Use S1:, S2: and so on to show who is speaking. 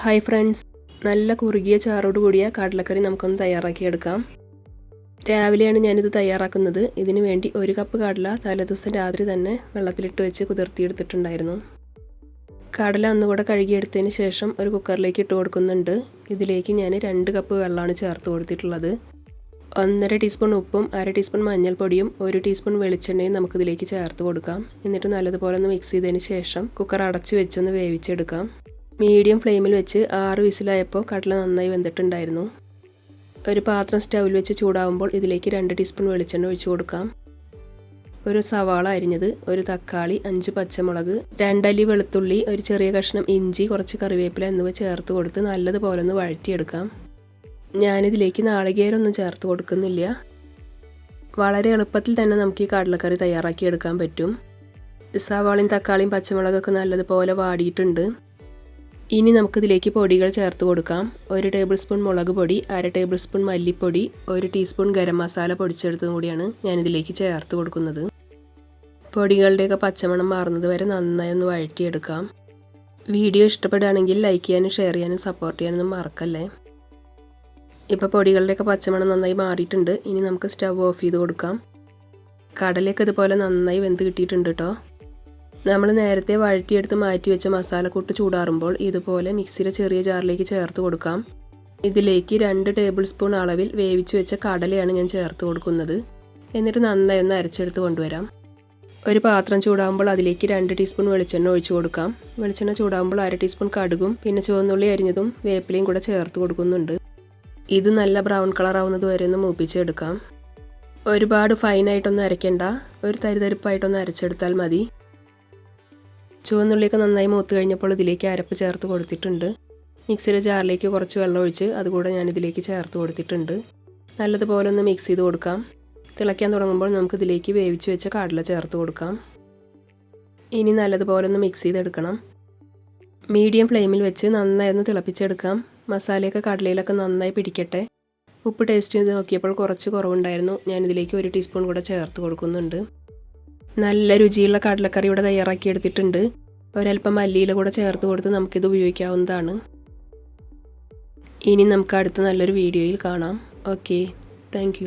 S1: Hi friends നല്ല കുറുകിയ ചാറോട് കൂടിയ കടലക്കറി നമുക്കൊന്ന് തയ്യാറാക്കിയെടുക്കാം. രാവിലെയാണ് ഞാനിത് തയ്യാറാക്കുന്നത്. ഇതിനു വേണ്ടി ഒരു കപ്പ് കടല തലേദിവസം രാത്രി തന്നെ വെള്ളത്തിലിട്ട് വെച്ച് കുതിർത്തിയെടുത്തിട്ടുണ്ടായിരുന്നു. കടല അന്നുകൂടെ കഴുകിയെടുത്തതിന് ശേഷം ഒരു കുക്കറിലേക്ക് ഇട്ട് കൊടുക്കുന്നുണ്ട്. ഇതിലേക്ക് ഞാൻ രണ്ട് കപ്പ് വെള്ളമാണ് ചേർത്ത് കൊടുത്തിട്ടുള്ളത്. ഒന്നര ടീസ്പൂൺ ഉപ്പും അര ടീസ്പൂൺ മഞ്ഞൾപ്പൊടിയും ഒരു ടീസ്പൂൺ വെളിച്ചെണ്ണയും നമുക്കിതിലേക്ക് ചേർത്ത് കൊടുക്കാം. എന്നിട്ട് നല്ലതുപോലെ ഒന്ന് മിക്സ് ചെയ്തതിന് ശേഷം കുക്കർ അടച്ചു വെച്ചൊന്ന് വേവിച്ചെടുക്കാം. മീഡിയം ഫ്ലെയിമിൽ വെച്ച് ആറ് വിസിലായപ്പോൾ കടല നന്നായി വെന്തിട്ടുണ്ടായിരുന്നു. ഒരു പാത്രം സ്റ്റൗവിൽ വെച്ച് ചൂടാവുമ്പോൾ ഇതിലേക്ക് രണ്ട് ടീസ്പൂൺ വെളിച്ചെണ്ണ ഒഴിച്ചു കൊടുക്കാം. ഒരു സവാള അരിഞ്ഞത് ഒരു തക്കാളി അഞ്ച് പച്ചമുളക് രണ്ടല്ലി വെളുത്തുള്ളി ഒരു ചെറിയ കഷ്ണം ഇഞ്ചി കുറച്ച് കറിവേപ്പില എന്നിവ ചേർത്ത് കൊടുത്ത് നല്ലതുപോലെ ഒന്ന് വഴറ്റിയെടുക്കാം. ഞാനിതിലേക്ക് നാളികേരമൊന്നും ചേർത്ത് കൊടുക്കുന്നില്ല. വളരെ എളുപ്പത്തിൽ തന്നെ നമുക്ക് ഈ കടലക്കറി തയ്യാറാക്കി എടുക്കാൻ പറ്റും. സവാളയും തക്കാളിയും പച്ചമുളകൊക്കെ നല്ലതുപോലെ വാടിയിട്ടുണ്ട്. ഇനി നമുക്കിതിലേക്ക് പൊടികൾ ചേർത്ത് കൊടുക്കാം. ഒരു ടേബിൾ സ്പൂൺ മുളക് പൊടി അര ടേബിൾ സ്പൂൺ മല്ലിപ്പൊടി ഒരു ടീസ്പൂൺ ഗരം മസാല പൊടിച്ചെടുത്തതും കൂടിയാണ് ഞാനിതിലേക്ക് ചേർത്ത് കൊടുക്കുന്നത്. പൊടികളുടെയൊക്കെ പച്ചമണം മാറുന്നത് വരെ നന്നായി ഒന്ന് വഴറ്റിയെടുക്കാം. വീഡിയോ ഇഷ്ടപ്പെടുകയാണെങ്കിൽ ലൈക്ക് ചെയ്യാനും ഷെയർ ചെയ്യാനും സപ്പോർട്ട് ചെയ്യാനൊന്നും മറക്കല്ലേ? ഇപ്പോൾ പൊടികളുടെയൊക്കെ പച്ചമണം നന്നായി മാറിയിട്ടുണ്ട്. ഇനി നമുക്ക് സ്റ്റവ് ഓഫ് ചെയ്ത് കൊടുക്കാം. കടലയൊക്കെ ഇതുപോലെ നന്നായി വെന്ത് കിട്ടിയിട്ടുണ്ട് കേട്ടോ നമ്മൾ നേരത്തെ വഴറ്റിയെടുത്ത് മാറ്റി വെച്ച മസാലക്കൂട്ട് ചൂടാറുമ്പോൾ ഇതുപോലെ മിക്സിയുടെ ചെറിയ ജാറിലേക്ക് ചേർത്ത് കൊടുക്കാം. ഇതിലേക്ക് രണ്ട് ടേബിൾ സ്പൂൺ അളവിൽ വേവിച്ച് വെച്ച കടലയാണ് ഞാൻ ചേർത്ത് കൊടുക്കുന്നത്. എന്നിട്ട് നന്നായി ഒന്ന് അരച്ചെടുത്ത് കൊണ്ടുവരാം. ഒരു പാത്രം ചൂടാകുമ്പോൾ അതിലേക്ക് രണ്ട് ടീസ്പൂൺ വെളിച്ചെണ്ണ ഒഴിച്ചു കൊടുക്കാം. വെളിച്ചെണ്ണ ചൂടാകുമ്പോൾ അര ടീസ്പൂൺ കടുകും പിന്നെ ചുവന്നുള്ളി അരിഞ്ഞതും വേപ്പിലയും കൂടെ ചേർത്ത് കൊടുക്കുന്നുണ്ട്. ഇത് നല്ല ബ്രൗൺ കളർ ആവുന്നത് വരെ ഒന്ന് മൂപ്പിച്ചെടുക്കാം. ഒരുപാട് ഫൈനായിട്ടൊന്നും അരയ്ക്കണ്ട. ഒരു തരിതരിപ്പായിട്ടൊന്ന് അരച്ചെടുത്താൽ മതി. ചുവന്നുള്ളിയൊക്കെ നന്നായി മൂത്ത് കഴിഞ്ഞപ്പോൾ ഇതിലേക്ക് അരപ്പ് ചേർത്ത് കൊടുത്തിട്ടുണ്ട്. മിക്സിയുടെ ജാറിലേക്ക് കുറച്ച് വെള്ളം ഒഴിച്ച് അതുകൂടെ ഞാൻ ഇതിലേക്ക് ചേർത്ത് കൊടുത്തിട്ടുണ്ട്. നല്ലതുപോലെ ഒന്ന് മിക്സ് ചെയ്ത് കൊടുക്കാം. തിളയ്ക്കാൻ തുടങ്ങുമ്പോൾ നമുക്ക് ഇതിലേക്ക് വേവിച്ച് വെച്ച കടല ചേർത്ത് കൊടുക്കാം. ഇനി നല്ലതുപോലെ ഒന്ന് മിക്സ് ചെയ്തെടുക്കണം. മീഡിയം ഫ്ലെയിമിൽ വെച്ച് നന്നായി ഒന്ന് തിളപ്പിച്ചെടുക്കാം. മസാലയൊക്കെ കടലയിലൊക്കെ നന്നായി പിടിക്കട്ടെ. ഉപ്പ് ടേസ്റ്റ് ചെയ്ത് നോക്കിയപ്പോൾ കുറച്ച് കുറവുണ്ടായിരുന്നു. ഞാനിതിലേക്ക് ഒരു ടീസ്പൂൺ കൂടെ ചേർത്ത് കൊടുക്കുന്നുണ്ട്. നല്ല രുചിയുള്ള കടലക്കറി ഇവിടെ തയ്യാറാക്കി എടുത്തിട്ടുണ്ട് ഒരല്പം മല്ലിയില കൂടെ ചേർത്ത് കൊടുത്ത് നമുക്കിത് ഉപയോഗിക്കാവുന്നതാണ്. ഇനി നമുക്ക് അടുത്ത നല്ലൊരു വീഡിയോയിൽ കാണാം. ഓക്കെ. താങ്ക്